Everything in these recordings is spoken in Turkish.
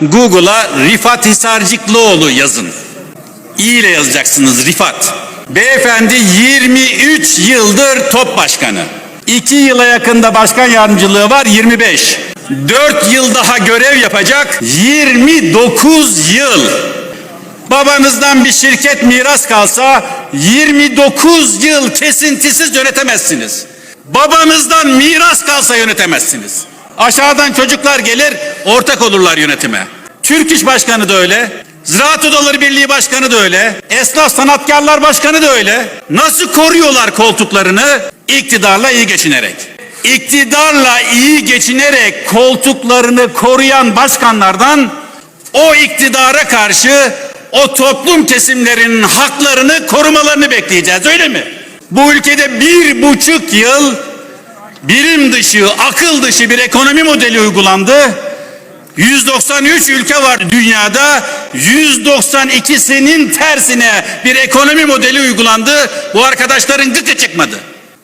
Google'a Rifat Hisarcıklıoğlu yazın. İ ile yazacaksınız Rifat. Beyefendi 23 yıldır top başkanı. 2 yıla yakında başkan yardımcılığı var 25. 4 yıl daha görev yapacak 29 yıl. Babanızdan bir şirket miras kalsa 29 yıl kesintisiz yönetemezsiniz. Babanızdan miras kalsa yönetemezsiniz. Aşağıdan çocuklar gelir, ortak olurlar yönetime. Türk İş Başkanı da öyle. Ziraat Odaları Birliği Başkanı da öyle. Esnaf Sanatkarlar Başkanı da öyle. Nasıl koruyorlar koltuklarını? İktidarla iyi geçinerek. İktidarla iyi geçinerek koltuklarını koruyan başkanlardan o iktidara karşı o toplum kesimlerinin haklarını korumalarını bekleyeceğiz öyle mi? Bu ülkede bir buçuk yıl birim dışı, akıl dışı bir ekonomi modeli uygulandı. 193 ülke var dünyada. 192'sinin tersine bir ekonomi modeli uygulandı. Bu arkadaşların gıkı çıkmadı.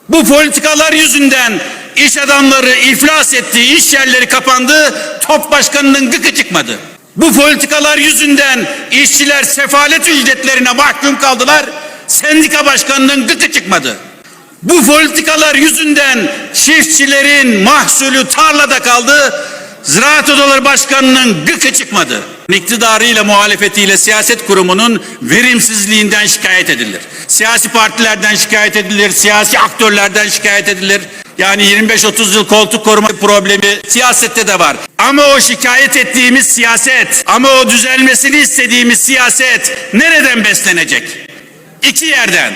Bu politikalar yüzünden iş adamları iflas etti, iş yerleri kapandı. Top başkanının gıkı çıkmadı. Bu politikalar yüzünden işçiler sefalet ücretlerine mahkum kaldılar. Sendika başkanının gıkı çıkmadı. Bu politikalar yüzünden çiftçilerin mahsulü tarlada kaldı. Ziraat Odaları Başkanı'nın gıkı çıkmadı. İktidarıyla muhalefetiyle siyaset kurumunun verimsizliğinden şikayet edilir. Siyasi partilerden şikayet edilir, siyasi aktörlerden şikayet edilir. Yani 25-30 yıl koltuk koruma problemi siyasette de var. Ama o şikayet ettiğimiz siyaset, ama o düzelmesini istediğimiz siyaset nereden beslenecek? İki yerden.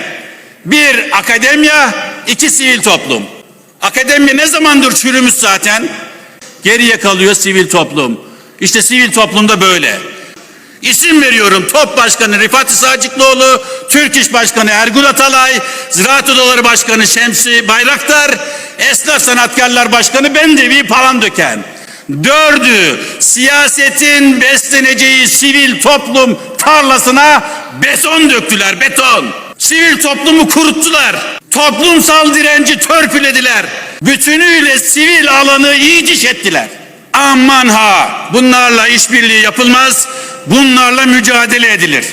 Bir akademya, iki sivil toplum. Akademya ne zamandır çürümüş zaten? Geriye kalıyor sivil toplum. İşte sivil toplumda böyle. İsim veriyorum. Top Başkanı Rifat Sacıklıoğlu, Türk İş Başkanı Ergün Atalay, Ziraat Odaları Başkanı Şemsi Bayraktar, Esnaf Sanatkarlar Başkanı Bendevi Palandöken. Dördü siyasetin besleneceği sivil toplum tarlasına beton döktüler, beton. Sivil toplumu kuruttular. Toplumsal direnci törpülediler. Bütünüyle sivil alanı iyice ettiler. Aman ha bunlarla işbirliği yapılmaz, bunlarla mücadele edilir.